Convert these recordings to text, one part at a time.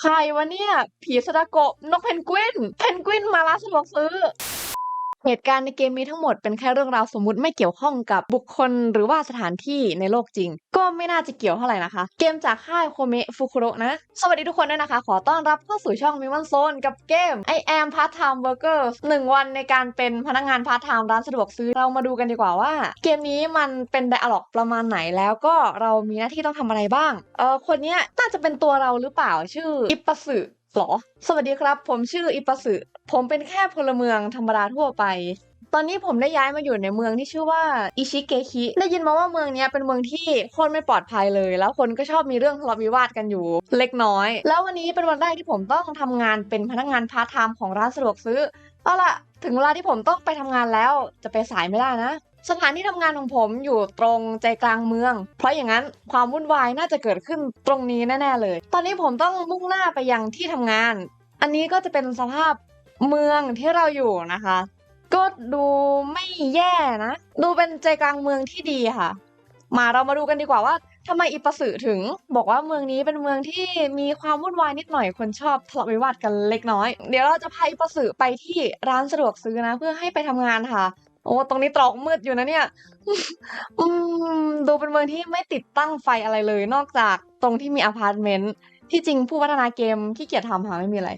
ใครวะเนี่ย ผีสดาโกะนกเพนกวิน เพนกวินมาร้านสะดวกซื้อ เหตุการณ์ในเกมนี้ทั้งหมดเป็นแค่เรื่องราวสมมุติไม่เกี่ยวข้องกับบุคคลหรือว่าสถานที่ในโลกจริง ก็ไม่น่าจะเกี่ยวเท่าไหร่นะคะ เกมจากค่ายโคเมะฟุคุโระนะ สวัสดีทุกคนด้วยนะคะ ขอต้อนรับเข้าสู่ช่องมิวันโซนกับเกม I am part time worker หนึ่งวันในการเป็นพนักงานพาร์ทไทม์ร้านสะดวกซื้อเรามาดูกันดีกว่าว่า เกมนี้มันเป็นไดอะล็อกประมาณไหนแล้วก็เรามีหน้าที่ต้องทำอะไรบ้างเออคนนี้น่าจะเป็นตัวเราหรือเปล่าชื่ออิปปสึหรอ สวัสดีครับ ผมชื่ออิปปสึ ผมเป็นแค่พลเมืองธรรมดาทั่วไป ตอนนี้ผมได้ย้ายมาอยู่ในเมืองที่ชื่อว่าอิชิเกคิได้ยินมาว่าเมืองนี้เป็นเมืองที่คนไม่ปลอดภัยเลย แล้วคนก็ชอบมีเรื่องทะเลาะวิวาทกันอยู่ เล็กน้อย แล้ววันนี้เป็นวันแรกที่ผมต้องทำงานเป็นพนักงานพาร์ทไทม์ของร้านสะดวกซื้อเอาล่ะถึงเวลาที่ผมต้องไปทำงานแล้วจะไปสายไม่ได้นะสถานที่ทำงานของผมอยู่ตรงใจกลางเมือง เพราะอย่างนั้นความวุ่นวายน่าจะเกิดขึ้นตรงนี้แน่ ๆ เลย ตอนนี้ผมต้องมุ่งหน้าไปยังที่ทำงาน อันนี้ก็จะเป็นสภาพ เมืองที่เราอยู่นะคะ ก็ดูไม่แย่นะ ดูเป็นใจกลางเมืองที่ดีค่ะ มาเรามาดูกันดีกว่าว่าทำไมอิปสึถึง บอกว่าเมืองนี้เป็นเมืองที่มีความวุ่นวายนิดหน่อยคนชอบทะเลาะวิวาทกันเล็กน้อย เดี๋ยวเราจะพาอิปสึไปที่ร้านสะดวกซื้อนะ เพื่อให้ไปทำงานค่ะโอ้ตรงนี้ตรอกมืดอยู่นะเนี่ยอืมดูเป็นเมืองที่ไม่ติดตั้งไฟอะไรเลย นอกจากตรงที่มีอพาร์ตเมนต์ ที่จริงผู้พัฒนาเกมขี้เกียจทำค่ะไม่มีอะไร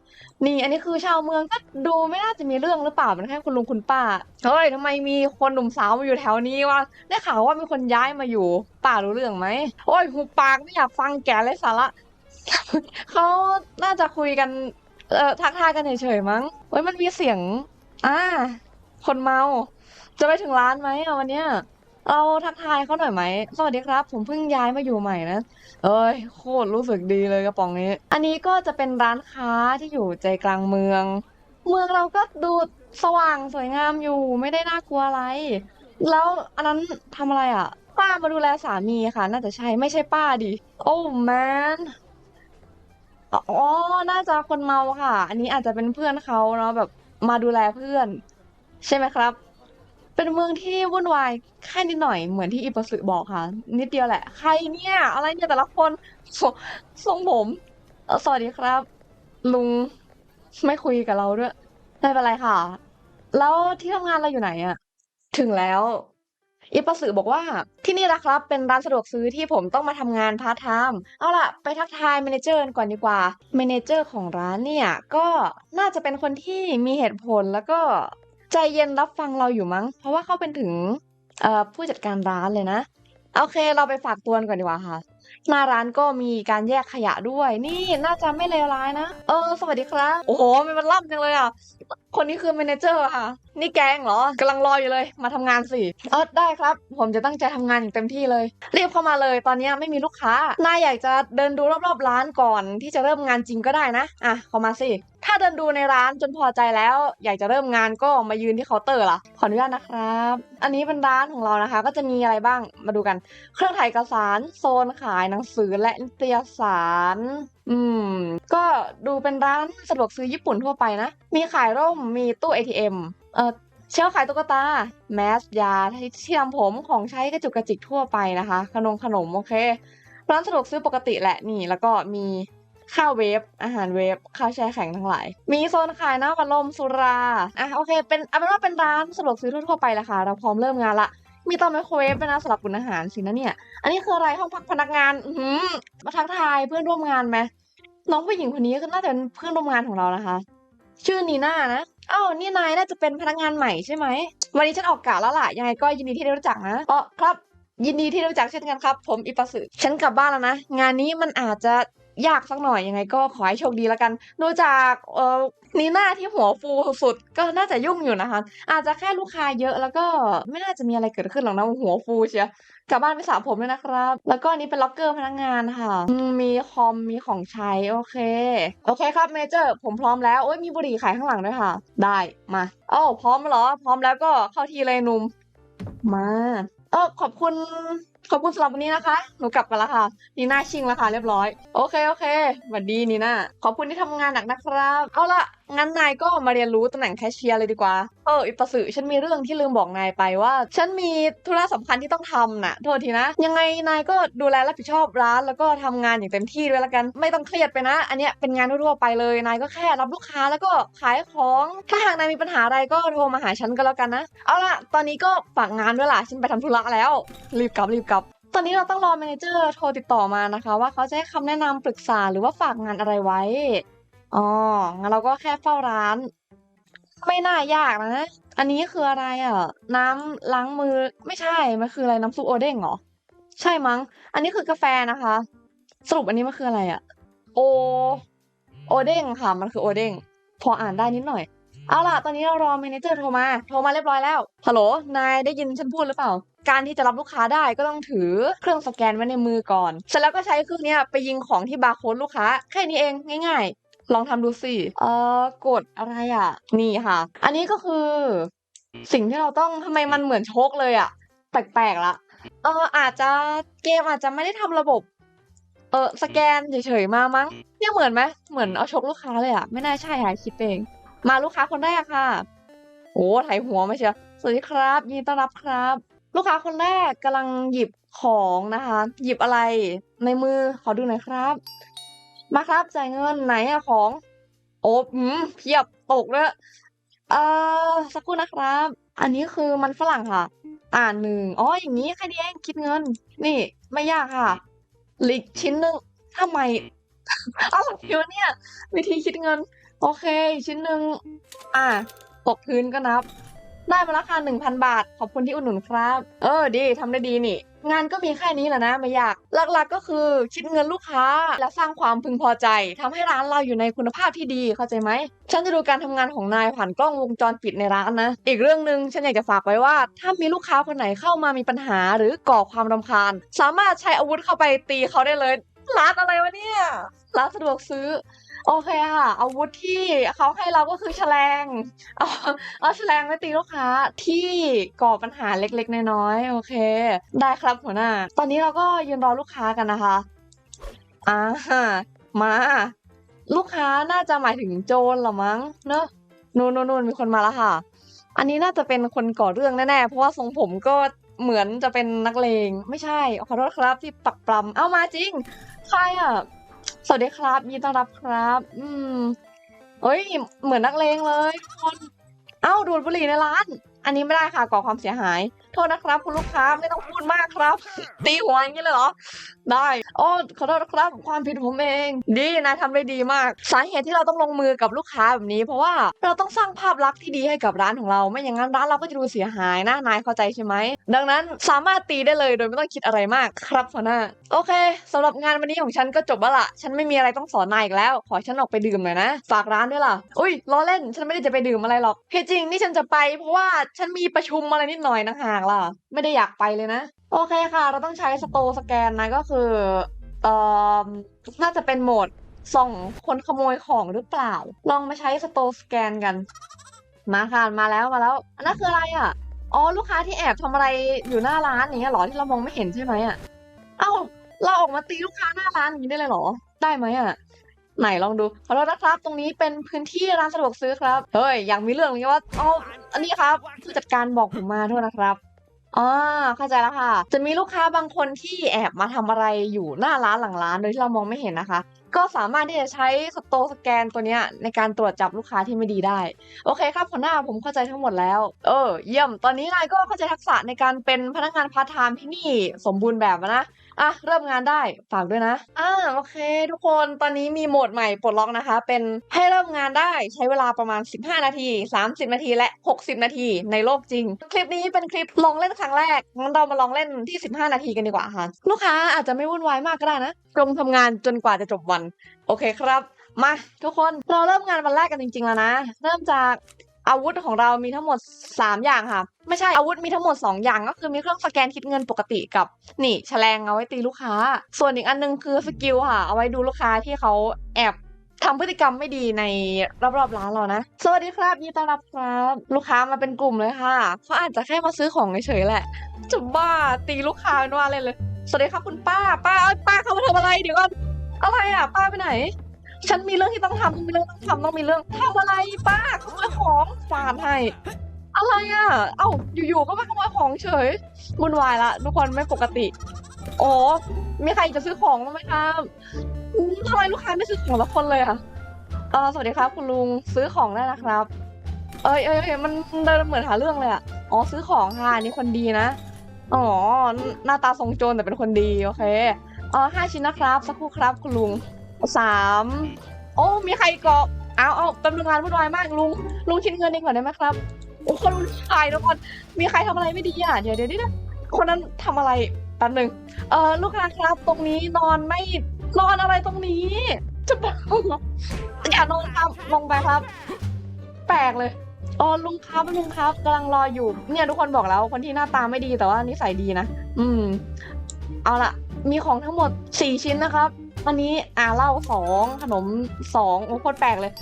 นี่อันนี้คือชาวเมืองก็ดูไม่น่าจะมีเรื่องหรือเปล่าเป็นแค่คุณลุงคุณป้าเฮ้ยทำไมมีคนหนุ่มสาวมาอยู่แถวนี้วะได้ข่าวว่ามีคนย้ายมาอยู่ป้ารู้เรื่องไหมโอ้ยหูปากไม่อยากฟังแกเลยสาระเขาน่าจะคุยกันเอ่อทักทายกันเฉยๆมั้งเฮ้ยมันมีเสียงอ่าคนเมา จะไปถึงร้านไหมอะวันเนี้ยเราทักทายเขาหน่อยไหมสวัสดีครับ ผมเพิ่งย้ายมาอยู่ใหม่นะ เอ้ยโคตรรู้สึกดีเลยกระป๋องนี้ อันนี้ก็จะเป็นร้านค้าที่อยู่ใจกลางเมือง เมืองเราก็ดูสว่างสวยงามอยู่ไม่ได้น่ากลัวอะไร แล้วอันนั้นทำอะไรอะ ป้ามาดูแลสามีค่ะ น่าจะใช่ไม่ใช่ป้าดิโอ้แมนอ๋อ น่าจะคนเมาค่ะ อันนี้อาจจะเป็นเพื่อนเขาเนาะแบบมาดูแลเพื่อน ใช่ไหมครับ เป็นเมืองที่วุ่นวายแค่นิดหน่อยเหมือนที่อิปสึบอกค่ะ นิดเดียวแหละ ใครเนี่ย อะไรเนี่ยแต่ละคนทรงทรงผมสวัสดีครับ ลุงไม่คุยกับเราด้วยไม่เป็นไรค่ะ แล้วที่ทำงานเราอยู่ไหนอะถึงแล้ว อิปสึบอกว่าที่นี่นะครับ เป็นร้านสะดวกซื้อที่ผมต้องมาทำงานพาร์ทไทม์เอาล่ะ ไปทักทายเมนเจอร์ก่อนดีกว่าเมนเจอร์ของร้านเนี่ย ก็น่าจะเป็นคนที่มีเหตุผลแล้วก็ ใจเย็นรับฟังเราอยู่มั้ง เพราะว่าเขาเป็นถึงเอ่อผู้จัดการร้านเลยนะ โอเคเราไปฝากตัวก่อนดีกว่าค่ะ หน้าร้านก็มีการแยกขยะด้วย นี่น่าจะไม่เลวร้ายนะ เออ สวัสดีครับ โอ้โหมันล่ำจังเลยอะ คนนี้คือเมนเจอร์ค่ะ นี่แกงเหรอกำลังรออยู่เลย มาทำงานสิเออได้ครับ ผมจะตั้งใจทำงานอย่างเต็มที่เลย เรียบเข้ามาเลย ตอนนี้ไม่มีลูกค้านายอยากจะเดินดูรอบๆร้านก่อนที่จะเริ่มงานจริงก็ได้นะ อะเข้ามาสิ ถ้าเดินดูในร้านจนพอใจแล้ว อยากจะเริ่มงานก็มายืนที่เคาน์เตอร์ล่ะ ขออนุญาตนะครับ อันนี้เป็นร้านของเรานะคะ ก็จะมีอะไรบ้าง มาดูกัน เครื่องถ่ายเอกสาร โซนขายหนังสือและนิตยสาร อืม ก็ดูเป็นร้านสะดวกซื้อญี่ปุ่นทั่วไปนะ มีขายร่ม มีตู้ ATM เออเชลขายตุ๊กตา แมส ยา ที่ทำผม ของใช้กระจุกกระจิกทั่วไปนะคะ ขนมขนมโอเค ร้านสะดวกซื้อปกติแหละนี่ แล้วก็มีข้าวเวฟ อาหารเวฟ ข้าวแช่แข็งทั้งหลาย มีโซนขายน้ำอัดลมสุรา อะโอเค เป็นเอาเป็นว่าเป็นร้านสะดวกซื้อทั่วไปแหละค่ะ เราพร้อมเริ่มงานละ มีเตาไมโครเวฟด้วยนะสำหรับอุ่นอาหารสินะเนี่ย อันนี้คืออะไรห้องพักพนักงานอืมาทักทายเพื่อนร่วมงานไหมน้องผู้หญิงคนนี้ก็น่าจะเป็นเพื่อนร่วมงานของเรานะคะ ชื่อนีน่านะอ้าวนี่นายน่าจะเป็นพนักงานใหม่ใช่ไหมวันนี้ฉันออกกะแล้วล่ะยังไงก็ยินดีที่ได้รู้จักนะอ๋อครับ ยินดีที่ได้รู้จักเช่นกันครับ ผมอิปสึฉันกลับบ้านแล้วนะงานนี้มันอาจจะ ยากสักหน่อยยังไงก็ขอให้โชคดีแล้วกัน ดูจากเอ่อนีน่าที่หัวฟูสุดก็น่าจะยุ่งอยู่นะคะ อาจจะแค่ลูกค้าเยอะแล้วก็ไม่น่าจะมีอะไรเกิดขึ้นหรอกนะหัวฟูเชียกลับบ้านไปสระผมเลยนะครับ แล้วก็อันนี้เป็นล็อกเกอร์พนักงานค่ะ มีคอมมีของใช้โอเค โอเคครับเมเจอร์ผมพร้อมแล้วโอ้ยมีบุหรี่ขายข้างหลังด้วยค่ะ ได้มาโอ้พร้อมเหรอ พร้อมแล้วก็เข้าทีเลยหนุ่มมาเออขอบคุณ ขอบคุณสำหรับวันนี้นะคะ หนูกลับกันแล้วค่ะ นีน่าชิงแล้วค่ะเรียบร้อย โอเคโอเคสวัสดีนีน่าขอบคุณที่ทำงานหนักนะครับ เอาละ งั้นนายก็มาเรียนรู้ตำแหน่งแคชเชียร์เลยดีกว่า เอออิปสึฉันมีเรื่องที่ลืมบอกนายไปว่า ฉันมีธุระสำคัญที่ต้องทำน่ะ โทษทีนะ ยังไงนายก็ดูแลรับผิดชอบร้าน แล้วก็ทำงานอย่างเต็มที่ด้วยละกัน ไม่ต้องเครียดไปนะ อันเนี้ยเป็นงานทั่วไปเลย นายก็แค่รับลูกค้าแล้วก็ขายของ ถ้าหากนายมีปัญหาอะไรก็โทรมาหาฉันก็แล้วกันนะ เอาล่ะ ตอนนี้ก็ฝากงานด้วยล่ะ ฉันไปทำธุระแล้ว รีบกลับรีบกลับตอนนี้เราต้องรอแมเนเจอร์โทรติดต่อมานะคะ ว่าเขาจะให้คำแนะนำปรึกษาหรือว่าฝากงานอะไรไว้ อ๋อ งั้นเราก็แค่เฝ้าร้าน ไม่น่ายากนะ อันนี้คืออะไรอะ น้ำล้างมือ ไม่ใช่ มันคืออะไรน้ำซุปโอเด้งเหรอ ใช่มั้ง อันนี้คือกาแฟนะคะ สรุปอันนี้มันคืออะไรอะ โอ โอเด้งค่ะ มันคือโอเด้ง พออ่านได้นิดหน่อย เอาล่ะ ตอนนี้เรารอเมเนเจอร์โทรมา โทรมาเรียบร้อยแล้ว ฮัลโหล นายได้ยินฉันพูดหรือเปล่า การที่จะรับลูกค้าได้ก็ต้องถือเครื่องสแกนไว้ในมือก่อน เสร็จแล้วก็ใช้เครื่องเนี้ยไปยิงของที่บาร์โค้ดลูกค้า แค่นี้เองง่าย ๆ ลองทำดูสิ เอ่อกดอะไรอะ นี่ค่ะ อันนี้ก็คือ สิ่งที่เราต้องทำไมมันเหมือนโชคเลยอะ แปลกๆละ เอออาจจะเกมอาจจะไม่ได้ทำระบบ เออสแกนเฉยๆมามั้ง เนี่ยเหมือนไหมเหมือนเอาชกลูกค้าเลยอะ ไม่น่าใช่ค่ะคิดเอง มาลูกค้าคนแรกค่ะ โอ้ไถหัวไมาเชียวสวัสดีครับยินดีต้อนรับครับ ลูกค้าคนแรกกำลังหยิบของนะคะ หยิบอะไรในมือขอดูหน่อยครับ มาครับจ่ายเงินไหนอะของ โอ้อืมเพียบตกเลยเอ่อสักครู่นะครับ อันนี้คือมันฝรั่งค่ะ อ่านหนึ่งอ๋ออย่างนี้แค่นี้เองคิดเงิน นี่ไม่ยากค่ะหลิกชิ้นหนึ่งทำไมเอะไรวเนี่ย วิธีคิดเงิน โอเค ชิ้นหนึ่งอะตกพื้นก็นับ ได้มาราคาหนึ่งพันบาท ขอบคุณที่อุดหนุนครับ เออดีทำได้ดีนี่ งานก็มีแค่นี้แหละนะไม่ยาก หลักๆก็คือคิดเงินลูกค้า และสร้างความพึงพอใจทำให้ร้านเราอยู่ในคุณภาพที่ดีเข้าใจไหมฉันจะดูการทำงานของนายผ่านกล้องวงจรปิดในร้านนะ อีกเรื่องหนึ่งฉันอยากจะฝากไว้ว่า ถ้ามีลูกค้าคนไหนเข้ามามีปัญหาหรือก่อความรำคาญ สามารถใช้อาวุธเข้าไปตีเขาได้เลยร้านอะไรวะเนี่ยร้านสะดวกซื้อ โอเคค่ะ อาวุธที่เขาให้เราก็คือแฉลงเอาเอาแฉลงไปตีลูกค้าที่ก่อปัญหาเล็กๆน้อยๆโอเค ได้ครับหัวหน้า ตอนนี้เราก็ยืนรอลูกค้ากันนะคะอ่ามา ลูกค้าน่าจะหมายถึงโจรหรอมั้ง เนอะนู่นนู่นมีคนมาแล้วค่ะ อันนี้น่าจะเป็นคนก่อเรื่องแน่ๆเพราะว่าทรงผมก็เหมือนจะเป็นนักเลง ไม่ใช่ขอโทษครับที่ปักปรำเอามาจริง ใครอะ สวัสดีครับยินดีต้อนรับครับ อืมเอ้ย เหมือนนักเลงเลยคน เอ้าดูดบุหรี่ในร้าน อันนี้ไม่ได้ค่ะก่อความเสียหาย โทษนะครับ คุณลูกค้าไม่ต้องพูดมากครับ ตีหัวอย่างนี้เลยเหรอ ได้โอ้ขอโทษนะครับ ความผิดผมเอง ดีนายทำได้ดีมาก สาเหตุที่เราต้องลงมือกับลูกค้าแบบนี้ เพราะว่าเราต้องสร้างภาพลักษณ์ที่ดีให้กับร้านของเรา ไม่อย่างนั้นร้านเราก็จะดูเสียหายนะนายเข้าใจใช่ไหม ดังนั้นสามารถตีได้เลยโดยไม่ต้องคิดอะไรมากครับหัวหน้า โอเคสำหรับงานวันนี้ของฉันก็จบแล้วละฉันไม่มีอะไรต้องสอนนายอีกแล้ว ขอฉันออกไปดื่มหน่อยนะ ฝากร้านด้วยล่ะ อุ้ยล้อเล่น ฉันไม่ได้จะไปดื่มอะไรหรอกเหตุจริงนี่ฉันจะไปเพราะว่าฉันมีประชุมอะไรนิดหน่อยนะห่างล่ะ ไม่ได้อยากไปเลยนะ โอเคค่ะ เราต้องใช้สโตสแกนนะก็คือเอ่อน่าจะเป็นโหมดส่องคนขโมยของหรือเปล่า ลองมาใช้สโตสแกนกัน มาค่ะมาแล้วมาแล้วอันนั้นคืออะไรอะอ๋อลูกค้าที่แอบทำอะไรอยู่หน้าร้านอย่างเงี้ยหรอที่เรามองไม่เห็นใช่ไหมอะเอ้าเราออกมาตีลูกค้าหน้าร้านอย่างนี้ได้เลยหรอ ได้ไหมอะไหนลองดูขอโทษนะครับตรงนี้เป็นพื้นที่ร้านสะดวกซื้อครับ เฮ้ย อยากมีเรื่องเลยว่าอ๋ออันนี้ครับผู้จัดการบอกผมมาโทษนะครับ อ๋อเข้าใจแล้วค่ะ จะมีลูกค้าบางคนที่แอบมาทำอะไรอยู่หน้าร้านหลังร้านโดยที่เรามองไม่เห็นนะคะ ก็สามารถที่จะใช้สโตสแกนตัวเนี้ยในการตรวจจับลูกค้าที่ไม่ดีได้ โอเคครับหัวหน้าผมเข้าใจทั้งหมดแล้ว เออ เยี่ยม ตอนนี้นายก็เข้าใจทักษะในการเป็นพนักงานพาร์ทไทม์ที่นี่สมบูรณ์แบบแล้วนะ อะเริ่มงานได้ฝากด้วยนะอ่าโอเค ทุกคนตอนนี้มีโหมดใหม่ปลดล็อกนะคะ เป็นให้เริ่มงานได้ใช้เวลาประมาณ 15 นาที 30 นาทีและ 60 นาทีในโลกจริง คลิปนี้เป็นคลิปลองเล่นครั้งแรกงั้นเรามาลองเล่นที่ 15 นาทีกันดีกว่าค่ะ ลูกค้าอาจจะไม่วุ่นวายมากก็ได้นะตรงทำงานจนกว่าจะจบวัน โอเคครับ มาทุกคนเราเริ่มงานวันแรกกันจริง ๆ แล้วนะ เริ่มจาก อาวุธของเรามีทั้งหมด 3 อย่างค่ะ ไม่ใช่อาวุธมีทั้งหมด 2 อย่าง ก็คือมีเครื่องสแกนคิดเงินปกติกับนี่แฉลงเอาไว้ตีลูกค้า ส่วนอีกอันนึงคือสกิลค่ะ เอาไว้ดูลูกค้าที่เขาแอบทำพฤติกรรมไม่ดีในรอบๆร้านเรานะ สวัสดีครับยินดีต้อนรับครับ ลูกค้ามาเป็นกลุ่มเลยค่ะเขาอาจจะแค่มาซื้อของเฉยๆแหละจะบ้าตีลูกค้าเป็นว่าเล่นเลย สวัสดีครับคุณป้า ป้าเอ้ยป้าเข้ามาทำอะไรเดี๋ยวก่อนอะไรอะ ป้าไปไหน ฉันมีเรื่องที่ต้องทำต้องมีเรื่องต้องทำต้องมีเรื่องทำอะไรป้าขโมยของฟาดให้อะไรอะ เอ้าอยู่ๆก็มาขโมยของเฉยวุ่นวายละทุกคนไม่ปกติโอ้มีใครจะซื้อของบ้างไหมครับทำไมลูกค้าไม่ซื้อของละคนเลยอะเออสวัสดีครับ คุณลุงซื้อของได้นะครับ เอ้ยเอ้ยมันเดินเหมือนหาเรื่องเลยอะอ๋อซื้อของค่ะนนี่คนดีนะอ๋อหน้าตาทรงโจรแต่เป็นคนดีโอเคอ๋อห้าชิ้นนะครับ สักครู่ครับคุณลุง สามโอ้ มีใครเกาะเอาเอาแป๊บนึงงานวุ่นวายมากลุงลุงคิดเงินเองก่อนได้ไหมครับโอ้คนรู้ชายทุกคนมีใครทำอะไรไม่ดีอะเดี๋ยวเดี๋ยวเดี๋ยวคนนั้นทำอะไรแป๊บนึงเออลูกค้าครับตรงนี้นอนไม่นอนอะไรตรงนี้ จะบอกอย่านอนครับลงไปครับ แปลกเลยอ๋อลุงครับลุงครับกำลังรออยู่ เนี่ยทุกคนบอกแล้วคนที่หน้าตาไม่ดีแต่ว่านิสัยดีนะอืม เอาละมีของทั้งหมดสี่ชิ้นนะครับ วันนี้อ่าเหล้าสองขนมสองโอ้โคตรแปลกเลย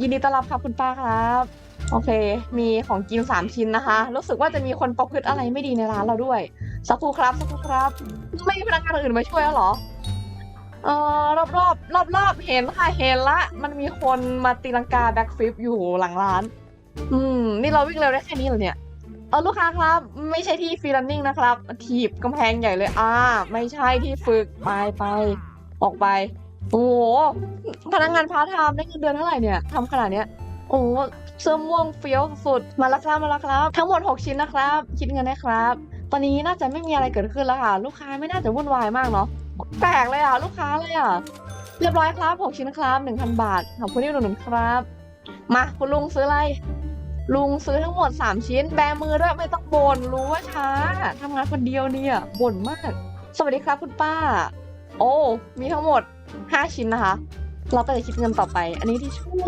ยินดีต้อนรับครับคุณป้าครับ โอเค มีของกินสามชิ้นนะคะ รู้สึกว่าจะมีคนประพฤติอะไรไม่ดีในร้านเราด้วย สักครู่ครับ สักครู่ครับ ไม่มีพนักงานอื่นมาช่วยแล้วเหรอเออรอบรอบรอบรอบเห็นค่ะเห็นละ มันมีคนมาตีลังกาแบ็กฟลิปอยู่หลังร้าน อืม นี่เราวิ่งเร็วได้แค่นี้เหรอเนี่ยเออลูกค้าครับ ไม่ใช่ที่ฟรีลันนิ่งนะครับ ถีบกำแพงใหญ่เลย อ่า ไม่ใช่ที่ฝึก ไปไป ออกไป โอ้โหพนักงานพาร์ทไทม์ได้เงินเดือนเท่าไหร่เนี่ยทำขนาดเนี้ยโอ้โหเสื้อม่วงเฟี้ยวสุดมาแล้วครับมาแล้วครับ ทั้งหมด 6 ชิ้นนะครับ คิดเงินนะครับ ตอนนี้น่าจะไม่มีอะไรเกิดขึ้นแล้วค่ะ ลูกค้าไม่น่าจะวุ่นวายมากเนาะแปลกเลยอะ ลูกค้าเลยอะ เรียบร้อยครับ 6 ชิ้นครับ 1,000 บาทขอบคุณที่อุดหนุนครับ มาคุณลุงซื้ออะไรลุงซื้อทั้งหมด 3 ชิ้น แบมือด้วยไม่ต้องบ่นรู้ว่าช้าทำงานคนเดียวเนี่ยบ่นมาก สวัสดีครับคุณป้า โอ้ มีทั้งหมด 5 ชิ้นนะคะ เราก็จะคิดเงินต่อไป อันนี้ที่ชู่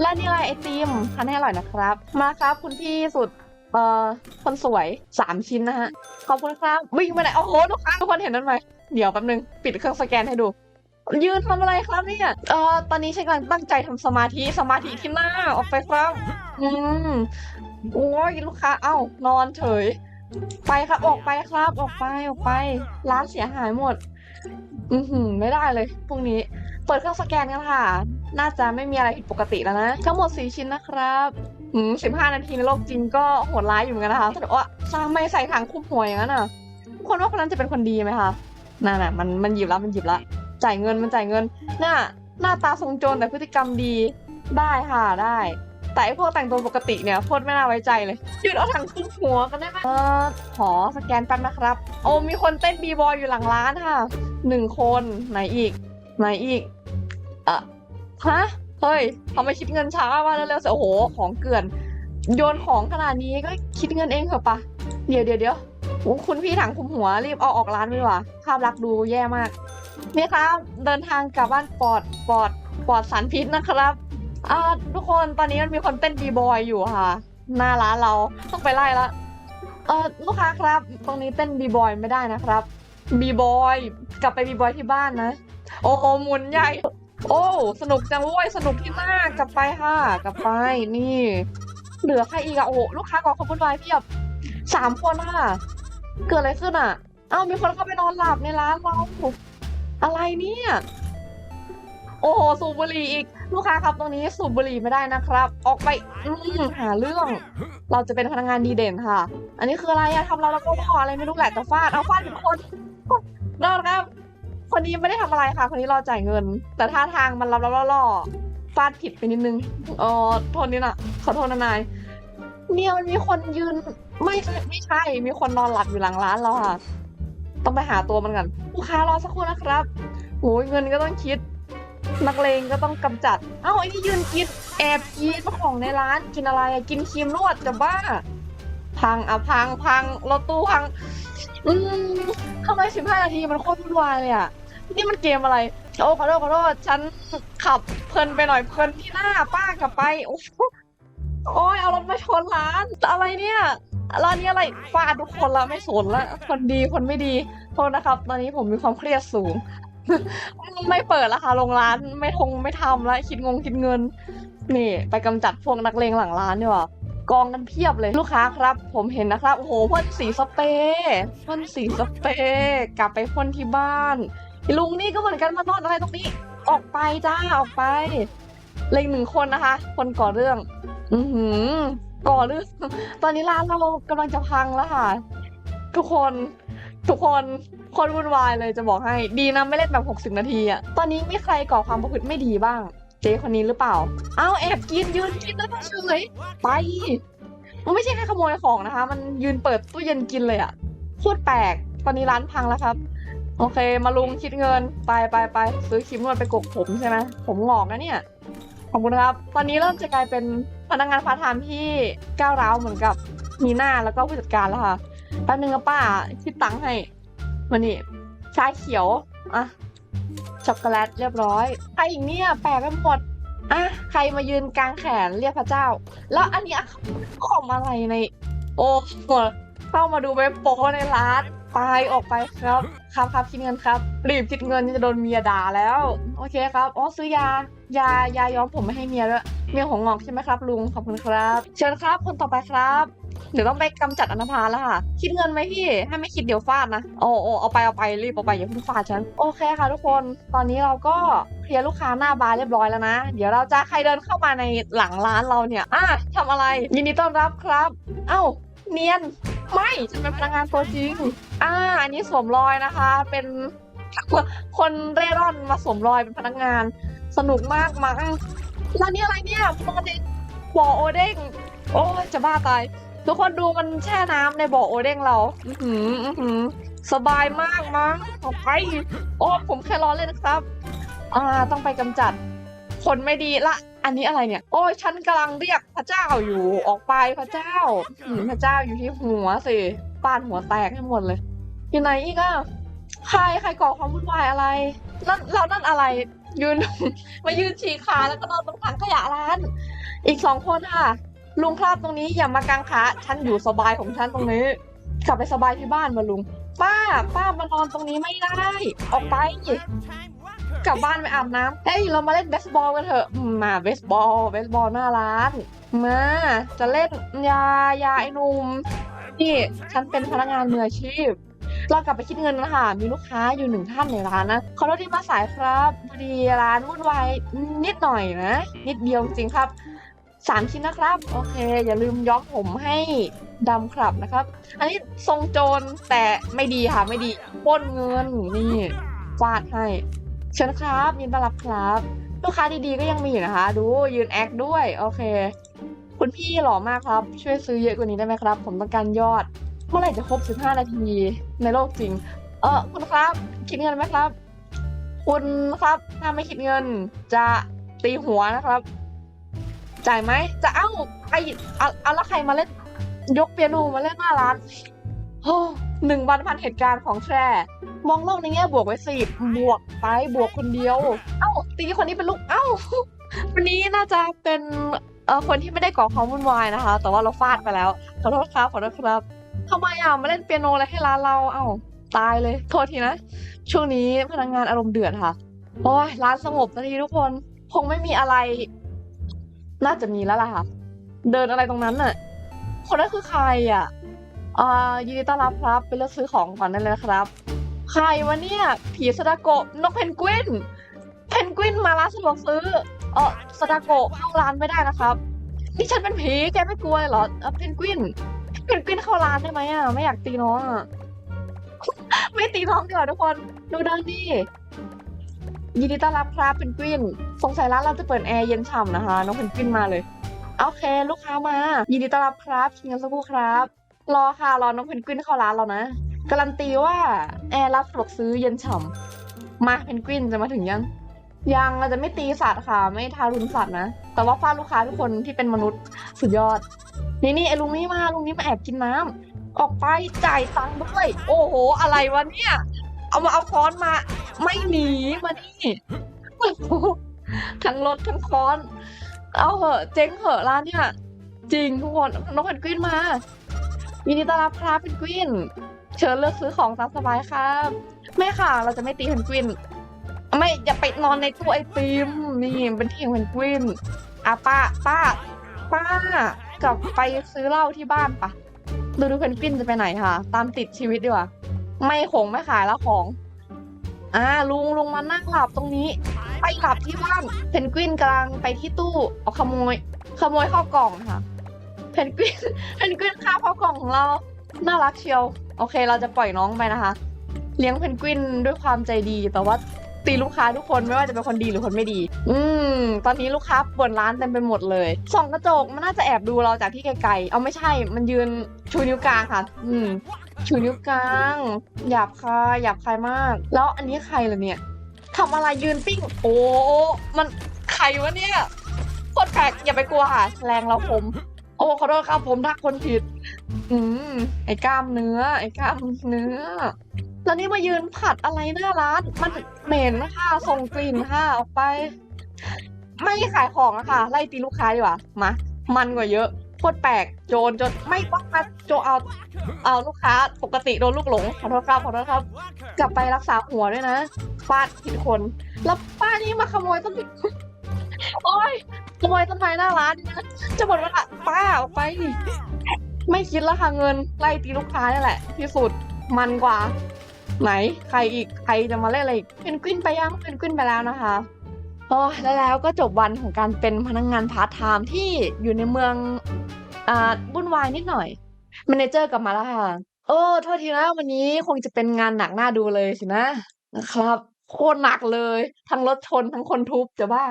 และนี่อะไรไอติมทานให้อร่อยนะครับ มาครับคุณพี่สุด เอ่อ คนสวยสามชิ้นนะฮะ ขอบคุณครับ วิ่งไปไหน โอ้โหลูกค้าทุกคนเห็นนั้นไหม เดี๋ยวแป๊บนึง ปิดเครื่องสแกนให้ดู ยืนทำอะไรครับเนี่ย เอ่อ ตอนนี้ฉันกำลังตั้งใจทำสมาธิ สมาธิที่หน้า ออกไปครับ อืม โอ้ยลูกค้า เอ้า นอนเฉย ไปครับ ออกไปครับ ออกไป ออกไป ร้านเสียหายหมด อือหือไม่ได้เลยพรุ่งนี้ เปิดเครื่องสแกนกันค่ะ น่าจะไม่มีอะไรผิดปกติแล้วนะ ทั้งหมด 4 ชิ้นนะครับอืม15นาทีในโลกจริงก็โหดร้ายอยู่เหมือนกันนะคะแต่ว่าทำไมใส่ถังคลุมหัวอย่างนั้นอะคนว่าคนนั้นจะเป็นคนดีไหมคะนั่นน่ะมันมันหยิบแล้วมันหยิบละจ่ายเงินมันจ่ายเงิน น่าหน้าตาทรงโจรแต่พฤติกรรมดีได้ค่ะได้ แต่ไอพวกแต่งตัวปกติเนี่ยโคตรไม่น่าไว้ใจเลยหยุดเอาถังคลุมหัวกันได้ไหมเออขอสแกนแป๊บนะครับ โอ้มีคนเต้นบีบอยอยู่หลังร้านค่ะหนึ่งคนไหนอีก ไหนอีกเอะฮะเฮ้ยทำไมคิดเงินช้ามาเร็วๆสิโอ้โหของเกลื่อน โยนของขนาดนี้ก็คิดเงินเองเถอะปะเดี๋ยวเดี๋ยวเดี๋ยวคุณพี่ถังคุมหัวรีบเอาออกร้านไปดีกว่าภาพลักษณ์ดูแย่มากนี่ครับเดินทางกลับบ้านปลอดปลอดปลอดสารพิษนะครับ อ่าทุกคนตอนนี้มันมีคนเต้นบีบอยอยู่ค่ะ หน้าร้านเราต้องไปไล่ละเออลูกค้าครับ ตรงนี้เต้นบีบอยไม่ได้นะครับบีบอยกลับไปบีบอยที่บ้านนะ โอ้โหหมุนใหญ่ โอ้สนุกจังเว้ยสนุกที่หน้ากกลับไปค่ะ กลับไปนี่ เหลือใครอีกอะโอ้ลูกค้าก่อขอบคุณวายเพียบสามคนค่ะ เกิดอะไรขึ้นอะเอ้ามีคนเข้าไปนอนหลับในร้านเราอะไรเนี่ย โอ้โหสูบบุหรี่อีก ลูกค้าครับตรงนี้สูบบุหรี่ไม่ได้นะครับ ออกไปหาเรื่อง เราจะเป็นพนักงานดีเด่นค่ะ อันนี้คืออะไรอะทำเราแล้วก็พออะไรไม่รู้แหละแต่ฟาดเอาฟาดเป็นคนนอนครับ คนนี้ไม่ได้ทำอะไรค่ะ คนนี้รอจ่ายเงิน แต่ท่าทางมันลับๆล่อฟาดผิดไปนิดนึงเออโทษนี้น่ะขอโทษนะนายเนี่ยมันมีคนยืนไม่ไม่ใช่ มีคนนอนหลับอยู่หลังร้านเราค่ะ ต้องไปหาตัวมันกันลูกค้ารอสักครู่นะครับโอ้ยเงินก็ต้องคิด นักเลงก็ต้องกำจัด เอ้าไอ้นี่ยืนกินแอบกินของในร้านกินอะไรกินครีมนวดจะบ้า พังอะพังพังรถตู้พัง อืมทำไมสิบห้านาทีมันโคตรวุ่นวายเลยอะนี่มันเกมอะไร โอ้ขอโทษขอโทษฉันขับเพลินไปหน่อยเพลินที่หน้าป้ากลับไปโอ้โอ้ยเอารถมาชนร้านอะไรเนี่ยร้านนี้อะไรฟาดทุกคนละไม่สนละคนดีคนไม่ดีโทษนะครับ ตอนนี้ผมมีความเครียดสูง ไม่เปิดแล้วค่ะโรงร้านไม่ทงไม่ทำแล้วคิดงงคิดเงิน นี่ ไปกำจัดพวกนักเลงหลังร้านดีกว่ากองกันเพียบเลยลูกค้าครับ ผมเห็นนะครับโอ้โหพ่นสีสเปรย์พ่นสีสเปรย์กลับไปพ่นที่บ้านลุงนี่ก็เหมือนกันมานอนอะไรตรงนี้ ออกไปจ้าออกไปเลงหนึ่งคนนะคะ คนก่อเรื่อง อือหือ ก่อเรื่อง ตอนนี้ร้านเรากำลังจะพังแล้วค่ะ ทุกคน ทุกคน คนวุ่นวายเลยจะบอกให้ดีนะไม่เล่นแบบ 60 นาทีอะตอนนี้มีใครก่อความประพฤติไม่ดีบ้าง เจ๊คนนี้หรือเปล่า อ้าวแอบกินยืนกินแล้วก็เฉยไป มันไม่ใช่แค่ขโมยของนะคะ มันยืนเปิดตู้เย็นกินเลยอะโคตรแปลก ตอนนี้ร้านพังแล้วครับ โอเค มาลุงคิดเงินไปไปไปซื้อครีมนวดไปกกผมใช่ไหมผมหงอกนะเนี่ยขอบคุณครับ ตอนนี้เริ่มจะกลายเป็นพนักงานพาร์ทไทม์ที่ก้าวร้าวเหมือนกับมีหน้าแล้วก็ผู้จัดการแล้วค่ะแป๊บนึงนะป้าคิดตังค์ให้ มานี่ชาเขียว อะ ช็อกโกแลตเรียบร้อยใครอีกเนี่ยแปลกไปหมด อะ ใครมายืนกลางแขนเรียกพระเจ้า แล้วอันเนี้ยขอมอะไรใน โอ้โหเข้ามาดูเว็บโป๊ในร้านไปออกไปครับ ครับครับคิดเงินครับ รีบคิดเงินจะโดนเมียด่าแล้ว โอเคครับ อ๋อซื้อยายายาย้อมผมไม่ให้เมียด้วย เมียของงอกใช่ไหมครับ ลุง ขอบคุณครับ เชิญครับ คนต่อไปครับ เดี๋ยวต้องไปกำจัดอนาภาแล้วค่ะ คิดเงินไหมพี่ ถ้าไม่คิดเดี๋ยวฟาดนะโอ้โอ้เอาไปเอาไปรีบเอาไปอย่าเพิ่งฟาดฉัน โอเคค่ะทุกคน ตอนนี้เราก็เคลียร์ลูกค้าหน้าบาร์เรียบร้อยแล้วนะ เดี๋ยวเราจะใครเดินเข้ามาในหลังร้านเราเนี่ย อะทำอะไร ยินดีต้อนรับครับ เอ้า เนียน ไม่ฉันเป็นพนักงานตัวจริง อ่า อันนี้สวมรอยนะคะ เป็นคนเร่ร่อนมาสวมรอยเป็นพนักงาน สนุกมากมั้งแล้วนี่อะไรเนี่ยปกติบ่อโอเด้งโอ้ยจะบ้าตาย ทุกคนดูมันแช่น้ำในบ่อโอเด้งเรา อือหืออือหือสบายมากมั้งออกไปโอ้ผมแค่ล้อนเล่นะครับ อ่า ต้องไปกำจัด คนไม่ดีละ อันนี้อะไรเนี่ย โอ้ยฉันกำลังเรียกพระเจ้าอยู่ ออกไปพระเจ้าหืพระเจ้าอยู่ที่หัวสิปานหัวแตกให้หมดเลย อยู่ไหนอีกอะใครใครก่อความวุ่นวายอะไร นั่นเรานั่นอะไร ยืน มายืนฉีกขาแล้วก็นอนตรงถังขยะร้าน อีกสองคนค่ะ ลุงครับตรงนี้อย่ามากางขาฉันอยู่สบายของฉันตรงนี้ กลับไปสบายที่บ้านมาลุง ป้า ป้ามานอนตรงนี้ไม่ได้ ออกไป กลับบ้านไปอาบน้ำเฮ้ยเรามาเล่นเบสบอลกันเถอะมาเบสบอลเบสบอลหน้าร้าน มา จะเล่นยายาไอ้หนุ่มนี่ฉันเป็นพนักงานมืออาชีพเรากลับไปคิดเงินนะคะมีลูกค้าอยู่หนึ่งท่านในร้านนะขอโทษที่มาสายครับพอดีร้านวุ่นวายนิดหน่อยนะ นิดเดียวจริงครับ สามชิ้นนะครับ โอเค อย่าลืมย้อมผมให้ดำครับนะครับ อันนี้ทรงโจรแต่ไม่ดีค่ะไม่ดีป้นเงินนี่ฟาดให้เชิญครับยินดีต้อนรับครับ ลูกค้าดีๆก็ยังมีนะคะ ดูยืนแอคด้วย โอเค คุณพี่หล่อมากครับ ช่วยซื้อเยอะกว่านี้ได้ไหมครับ ผมต้องการยอด เมื่อไหร่จะครบ 15 นาทีในโลกจริง เออคุณครับ คิดเงินไหมครับ คุณครับถ้าไม่คิดเงินจะตีหัวนะครับ จ่ายไหมจะเอ้าใครเอาเอาแล้วใครมาเล่น ยกเปียโนมาเล่นหน้าร้านโอ้หนึ่งวันพันเหตุการณ์ของแช่มองโลกในแง่บวกไว้สิบวกไปบวกคนเดียว เอ้า ตีคนนี้เป็นลูกเอ้าวันนี้น่าจะเป็นเอ่อคนที่ไม่ได้ก่อความวุ่นวายนะคะ แต่ว่าเราฟาดไปแล้วขอโทษครับขอโทษครับทำไมอะมาเล่นเปียโนอะไรให้ร้านเราเอ้าตายเลยโทษทีนะ ช่วงนี้พนักงานอารมณ์เดือดค่ะโอ้ยร้านสงบสักทีทุกคน คงไม่มีอะไร น่าจะมีแล้วล่ะค่ะ เดินอะไรตรงนั้นน่ะ คนนั้นคือใครอะอ่ายินดีต้อนรับครับ ไปเลือกซื้อของก่อนได้เลยนะครับ ใครวะเนี่ย ผีสดาโกะนกเพนกวิน เพนกวินมาร้านสะดวกซื้อเออสดาโกะเข้าร้านไม่ได้นะครับนี่ฉันเป็นผีแกไม่กลัวเหรอเออเพนกวิน เพนกวินเข้าร้านได้ไหมอะ ไม่อยากตีน้องอะ ไม่ตีน้องดีกว่าทุกคน ดูเดินดิ ยินดีต้อนรับครับเพนกวิน สงสัยร้านเราจะเปิดแอร์เย็นฉ่ำนะคะ น้องเพนกวินมาเลย โอเค ลูกค้ามา ยินดีต้อนรับครับชิงกันสักครู่ครับ รอค่ะ รอน้องเพนกวินเข้าร้านเรานะ การันตีว่าแอร์รับสะดวกซื้อเย็นฉ่ำมาเพนกวินจะมาถึงยัง ยังเราจะไม่ตีสัตว์ค่ะ ไม่ทารุณสัตว์นะ แต่ว่าฟาดลูกค้าทุกคนที่เป็นมนุษย์สุดยอด นี่นี่ไอ้ลุงนี่มาลุงนี่มาแอบกินน้ำออกไปจ่ายตังค์ด้วย โอ้โห อะไรวะเนี่ย เอามาเอาค้อนมา ไม่หนีมานี่ทั้งรถทั้งค้อน เอาเหอะเจ๊งเหอะร้านเนี่ยจริงทุกคนน้องเพนกวินมายินดีต้อนรับครับเพนกวิน เชิญเลือกซื้อของตามสบายครับแม่ค่ะ เราจะไม่ตีเพนกวิน ไม่อย่าไปนอนในตู้ไอติมนี่เป็นที่ของเพนกวินอะป้าป้าป้ากลับไปซื้อเหล้าที่บ้านปะดูดูเพนกวินจะไปไหนค่ะ ตามติดชีวิตดีกว่า ไม่คงไม่ขายแล้วของ อ่าลุงลุงมานั่งหลับตรงนี้ ไปหลับที่บ้านเพนกวินกำลังไปที่ตู้เอาขโมย ขโมยข้าวกล่องค่ะเพนกวินเพนกวินข้าวข้าวกล่องของเราน่ารักเชียว โอเค เราจะปล่อยน้องไปนะคะ เลี้ยงเพนกวินด้วยความใจดีแต่ว่าตีลูกค้าทุกคนไม่ว่าจะเป็นคนดีหรือคนไม่ดี อืม ตอนนี้ลูกค้าบนร้านเต็มไปหมดเลย ส่องกระจกมันน่าจะแอบดูเราจากที่ไกลๆ เอาไม่ใช่ มันยืนชูนิ้วกลางค่ะ อืม ชูนิ้วกลางหยาบคายหยาบคายมาก แล้วอันนี้ใครล่ะเนี่ยทำอะไรยืนปิ้ง โอ้มันใครวะเนี่ยโคตรแปลกอย่าไปกลัวค่ะแรงเราคมโอ้ขอโทษครับผมทักคนผิด อืมไอ้กล้ามเนื้อ ไอ้กล้ามเนื้อแล้วนี่มายืนผัดอะไรหน้าร้าน มันเหม็นค่ะส่งกลิ่นค่ะออกไป ไม่ขายของอะค่ะไล่ตีลูกค้าดีกว่ามามันกว่าเยอะ คตรแปลกโจรจนไม่ต้องมาโจเอาเอาลูกค้าปกติโดนลูกหลงขอโทษครับขอโทษครับ กลับไปรักษาหัวด้วยนะฟาดผิดคน แล้วป้านี่มาขโมยต้นโอ้ยขโมยต้นไม้หน้าร้านนะจะบ่นว่าป้าออกไป ไม่คิดแล้วค่ะเงินไล่ตีลูกค้านี่แหละที่สุดมันกว่า ไหนใครอีกใครจะมาเล่นอะไรอีกเพนกวินไปยังเพนกวินไปแล้วนะคะ โอ้แล้วแล้วก็จบวันของการเป็นพนักงงานพาร์ทไทม์ที่อยู่ในเมืองอ่าวุ่นวายนิดหน่อยแมเนเจอร์กลับมาแล้วค่ะ โอ้โทษทีนะวันนี้คงจะเป็นงานหนักหน้าดูเลยสินะนะครับ โคตรหนักเลย ทั้งรถชนทั้งคนทุบจะบ้า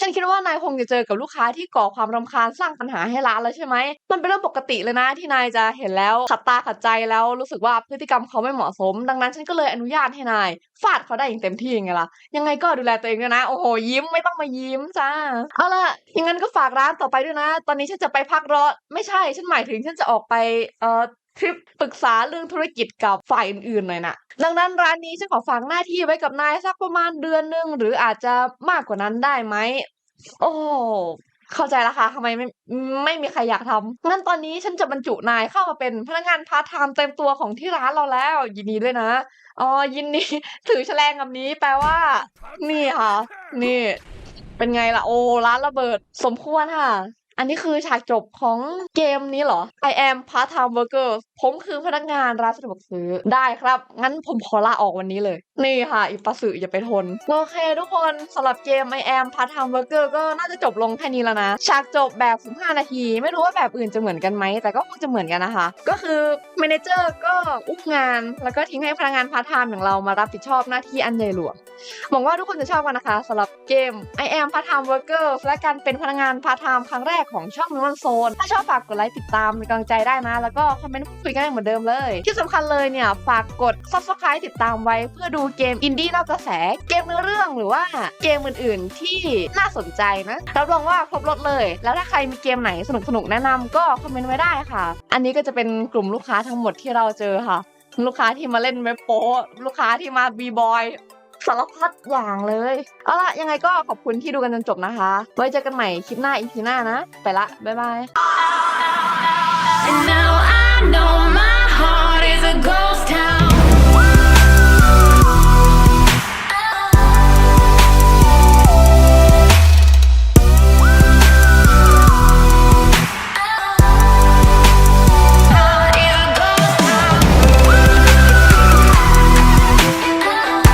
ฉันคิดว่านายคงจะเจอกับลูกค้าที่ก่อความรำคาญสร้างปัญหาให้ร้านแล้วใช่ไหม มันเป็นเรื่องปกติเลยนะที่นายจะเห็นแล้วขัดตาขัดใจแล้วรู้สึกว่าพฤติกรรมเขาไม่เหมาะสม ดังนั้นฉันก็เลยอนุญาตให้นาย ฟาดเขาได้อย่างเต็มที่ไงล่ะ ยังไงก็ดูแลตัวเองด้วยนะ โอ้โหยิ้มไม่ต้องมายิ้มจ้า เอาล่ะอย่างนั้นก็ฝากร้านต่อไปด้วยนะ ตอนนี้ฉันจะไปพักร้อไม่ใช่ฉันหมายถึงฉันจะออกไปเอ่อ ทริปปรึกษาเรื่องธุรกิจกับฝ่ายอื่นๆหน่อยนะดังนั้นร้านนี้ฉันขอฝากหน้าที่ไว้กับนายสักประมาณเดือนหนึงหรืออาจจะมากกว่านั้นได้ไหมโอ้เข้าใจแล้วค่ะทำไมไม่ไม่มีใครอยากทำงั้นตอนนี้ฉันจะบรรจุนายเข้ามาเป็นพนักงานพาร์ทไทม์เต็มตัวของที่ร้านเราแล้ว ยินดีด้วยนะอ๋อยินดีถือแฉลงคำนี้แปลว่า นี่ค่ะ นี่ เป็นไงล่ะโอ้ร้านระเบิด สมควรค่ะ อันนี้คือฉากจบของเกมนี้เหรอ I am part time worker ผมคือพนักงานร้านสะดวกซื้อได้ครับ งั้นผมขอลาออกวันนี้เลย นี่ค่ะอีปสึอย่าไปทน โอเคทุกคนสำหรับเกม I am part time worker ก็น่าจะจบลงแค่นี้แล้วนะ ฉากจบแบบ 15 นาที ไม่รู้ว่าแบบอื่นจะเหมือนกันไหม แต่ก็คงจะเหมือนกันนะคะ ก็คือเมเนเจอร์ก็อุ้มงาน แล้วก็ทิ้งให้พนักงานพาร์ทไทม์อย่างเรามารับผิดชอบหน้าที่อันใหญ่หลวงหวังว่าทุกคนจะชอบกันนะคะสำหรับเกม I am part time worker และการเป็นพนักงานพาร์ทไทม์ครั้งแรกของช่องมิวันโซน ถ้าชอบฝากกดไลค์ติดตามเป็นกำลังใจได้นะ แล้วก็คอมเมนต์พูดคุยกันได้เหมือนเดิมเลย ที่สำคัญเลยเนี่ย ฝากกด subscribe ติดตามไว้เพื่อดูเกมอินดี้นอกกระแส เกมเนื้อเรื่องหรือว่าเกมอื่นๆ ที่น่าสนใจนะรับรองว่าครบรถเลย แล้วถ้าใครมีเกมไหนสนุกๆแนะนำก็คอมเมนต์ไว้ได้ค่ะ อันนี้ก็จะเป็นกลุ่มลูกค้าทั้งหมดที่เราเจอค่ะ ลูกค้าที่มาเล่นเว็บโป้ลูกค้าที่มาบีบอย สารพัดอย่างเลย เอาละยังไงก็ขอบคุณที่ดูกันจนจบนะคะ ไว้เจอกันใหม่คลิปหน้าอีพีหน้านะ ไปละ บ๊ายบาย And now I know my heart is a ghost